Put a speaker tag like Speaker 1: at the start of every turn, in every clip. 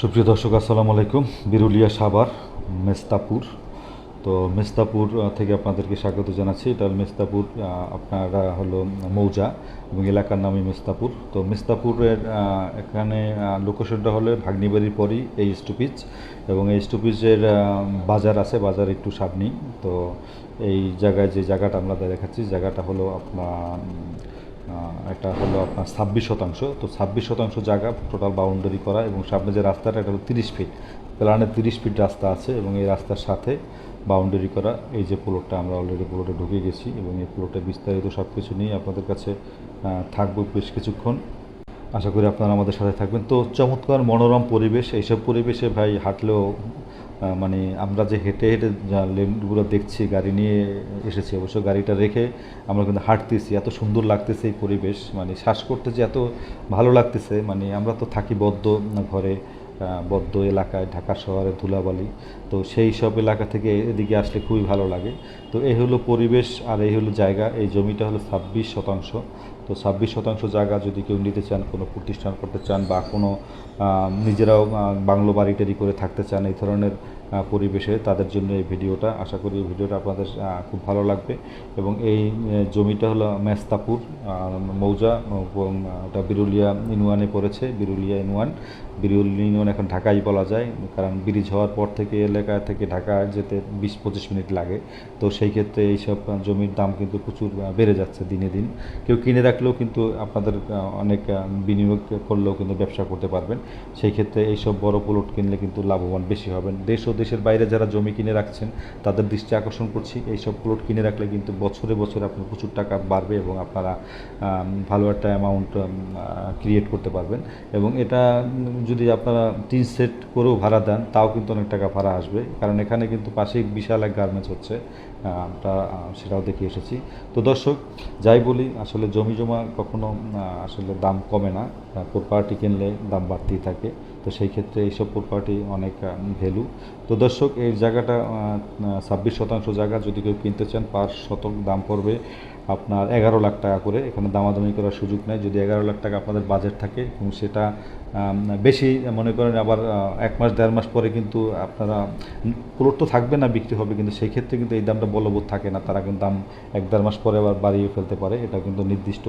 Speaker 1: সুপ্রিয় দর্শক আসসালামু আলাইকুম। বিরুলিয়া সাবার মেস্তাপুর। তো মেস্তাপুর থেকে আপনাদেরকে স্বাগত জানাচ্ছি। এটা মেস্তাপুর আপনারা হলো মৌজা এবং এলাকার নামই মেস্তাপুর। তো মেস্তাপুরের এখানে লোকেশনটা হলো ভাগ্নিবাড়ির পরই এই স্টপিজ এবং এই স্টপিজের বাজার আছে, বাজার একটু সামনেই তো এই জায়গায় যে জায়গাটা আমরা দেখাচ্ছি, জায়গাটা হলো আপনার এটা হলো আপনার ছাব্বিশ শতাংশ। তো ছাব্বিশ শতাংশ জায়গা টোটাল বাউন্ডারি করা এবং সামনে যে রাস্তাটা, এটা হলো তিরিশ ফিট প্ল্যানের তিরিশ ফিট রাস্তা আছে এবং এই রাস্তার সাথে বাউন্ডারি করা, এই যে প্লটটা আমরা অলরেডি প্লটে ঢুকে গেছি এবং এই প্লটে বিস্তারিত সব কিছু নিয়ে আপনাদের কাছে থাকব বেশ কিছুক্ষণ। আশা করি আপনারা আমাদের সাথে থাকবেন। তো চমৎকার মনোরম পরিবেশ, এইসব পরিবেশে ভাই হাঁটলেও মানে আমরা যে হেঁটে হেঁটে লেনগুলো দেখছি, গাড়ি নিয়ে এসেছি, অবশ্য গাড়িটা রেখে আমরা কিন্তু হাঁটতেছি। এত সুন্দর লাগতেছে এই পরিবেশ মানে শ্বাস করতে যে এত ভালো লাগতেছে মানে আমরা তো থাকি বদ্ধ ঘরে বদ্ধ এলাকায় ঢাকা শহরে ধুলাবালি। তো সেই সব এলাকা থেকে এদিকে আসলে খুবই ভালো লাগে। তো এই হলো পরিবেশ আর এই হলো জায়গা। এই জমিটা হলো ছাব্বিশ শতাংশ। তো ছাব্বিশ শতাংশ জায়গা যদি কেউ নিতে চান, কোনো প্রতিষ্ঠান করতে চান বা কোনো নিজেরাও বাংলো বাড়ি তৈরি করে থাকতে চান, এই ধরনের পরিবেশে তাদের জন্য এই ভিডিওটা। আশা করি এই ভিডিওটা আপনাদের খুব ভালো লাগবে। এবং এই জমিটা হলো মেস্তাপুর মৌজা এটা বিরুলিয়া ইনওয়ানে পড়েছে, বিরুলিয়া ইনওয়ান বিরুলিয়া ইনওয়ান এখন ঢাকাই বলা যায়, কারণ ব্রিজ হওয়ার পর থেকে এলাকা থেকে ঢাকা যেতে বিশ পঁচিশ মিনিট লাগে। তো সেই ক্ষেত্রে এইসব জমির দাম কিন্তু প্রচুর বেড়ে যাচ্ছে দিনে দিন। কেউ কিনে রাখলেও কিন্তু আপনাদের অনেক বিনিয়োগ করলেও কিন্তু ব্যবসা করতে পারবেন। সেই ক্ষেত্রে এইসব বড় প্লট কিনলে কিন্তু লাভবান বেশি হবেন। দেশ দেশের বাইরে যারা জমি কিনে রাখছেন, তাদের দৃষ্টি আকর্ষণ করছি। এইসব প্লট কিনে রাখলে কিন্তু বছরে বছরে আপনার প্রচুর টাকা বাড়বে এবং আপনারা ভালো একটা অ্যামাউন্ট ক্রিয়েট করতে পারবেন। এবং এটা যদি আপনারা তিন সেট করেও ভাড়া দেন, তাও কিন্তু অনেক টাকা ভাড়া আসবে। কারণ এখানে কিন্তু পাশেই বিশাল এক গার্মেন্টস হচ্ছে। আমরা সেটাও দেখে এসেছি। তো দর্শক, যাই বলি, আসলে জমি জমা কখনো আসলে দাম কমে না। প্রপার্টি কিনলে দাম বাড়তেই থাকে। তো সেই ক্ষেত্রে এইসব প্রপার্টি অনেক ভ্যালু তো দর্শক, এই জায়গাটা ছাব্বিশ শতাংশ জায়গা যদি কেউ কিনতে চান, পাঁচ শতক দাম পড়বে। আপনার এগারো লাখ টাকা করে, এখানে দামাদামি করার সুযোগ নেই। যদি এগারো লাখ টাকা আপনাদের বাজেট থাকে এবং সেটা বেশি মনে করেন আবার এক মাস, দেড় মাস পরে কিন্তু আপনারা, প্লট তো থাকবে না, বিক্রি হবে কিন্তু সেই ক্ষেত্রে কিন্তু এই দামটা বলবৎ থাকে না। তারা কিন্তু দাম এক, দেড় মাস পরে আবার বাড়িয়ে ফেলতে পারে। এটা কিন্তু নির্দিষ্ট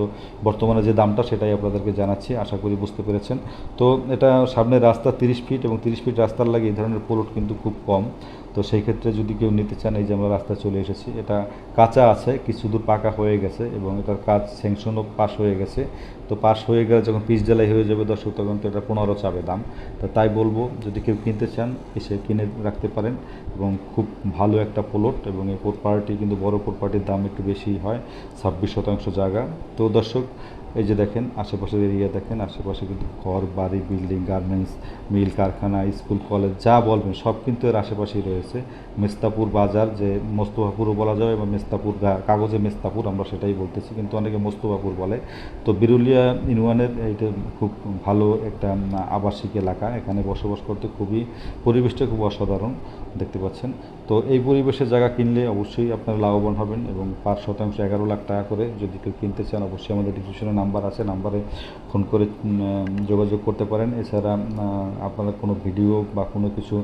Speaker 1: বর্তমানে যে দামটা সেটাই আপনাদেরকে জানাচ্ছি, আশা করি বুঝতে পেরেছেন। তো এটা সামনে রাস্তা তিরিশ ফিট এবং তিরিশ ফিট রাস্তার লাগে এই ধরনের প্লট কিন্তু খুব কম। তো সেই ক্ষেত্রে যদি কেউ নিতে চান এই যে আমরা রাস্তায় চলে এসেছি, এটা কাঁচা আছে, কিছু দূর পাকা হয়ে গেছে এবং এটার কাজ স্যাংশনও পাস হয়ে গেছে। তো পাস হয়ে গেলে যখন পিস জ্বালাই হয়ে যাবে দর্শক তখন তো এটা পনেরো চাবে দাম। তো তাই বলব, যদি কেউ কিনতে চান, এসে কিনে রাখতে পারেন এবং খুব ভালো একটা প্লট এবং এই প্রপার্টি কিন্তু বড় প্রপার্টির দাম একটু বেশি হয়, ছাব্বিশ শতাংশ জায়গা। তো দর্শক এই যে দেখেন, আশেপাশের এরিয়া দেখেন, আশেপাশে কিন্তু ঘর, বাড়ি, বিল্ডিং, গার্মেন্টস, মিল, কারখানা, স্কুল, কলেজ, যা বলবেন, সব কিন্তু এর আশেপাশেই রয়েছে। মেস্তাপুর বাজার, যে মোস্তফাপুরও বলা যায় এবং মেস্তাপুর কাগজে মেস্তাপুর, আমরা সেটাই বলতেছি, কিন্তু অনেকে মোস্তফাপুর বলে। তো বিরুলিয়া ইউনিয়নের এটা খুব ভালো একটা আবাসিক এলাকা, এখানে বসবাস করতে খুবই, পরিবেশটা খুব অসাধারণ। দেখতে পাচ্ছেন। তো এই পরিবেশের জায়গা কিনলে অবশ্যই আপনারা লাভবান হবেন এবং পাঁচ শতাংশ এগারো লাখ টাকা করে যদি কেউ কিনতে চান, অবশ্যই আমাদের ডিসক্রিপশনে নাম্বার আছে নাম্বারে ফোন করে যোগাযোগ করতে পারেন। এছাড়া আপনারা কোনো ভিডিও বা কোনো কিছু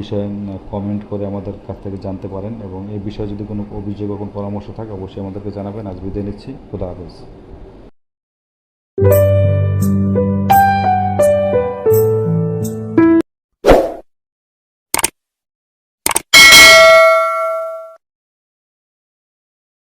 Speaker 1: বিষয়ে কমেন্ট করে আমাদের কাছ থেকে জানতে পারেন এবং এই বিষয়ে যদি কোনো অভিযোগ বা কোনো পরামর্শ থাকে, অবশ্যই আমাদেরকে জানাবেন। আজ বিদায় নিচ্ছি। খুদা হাফেজ।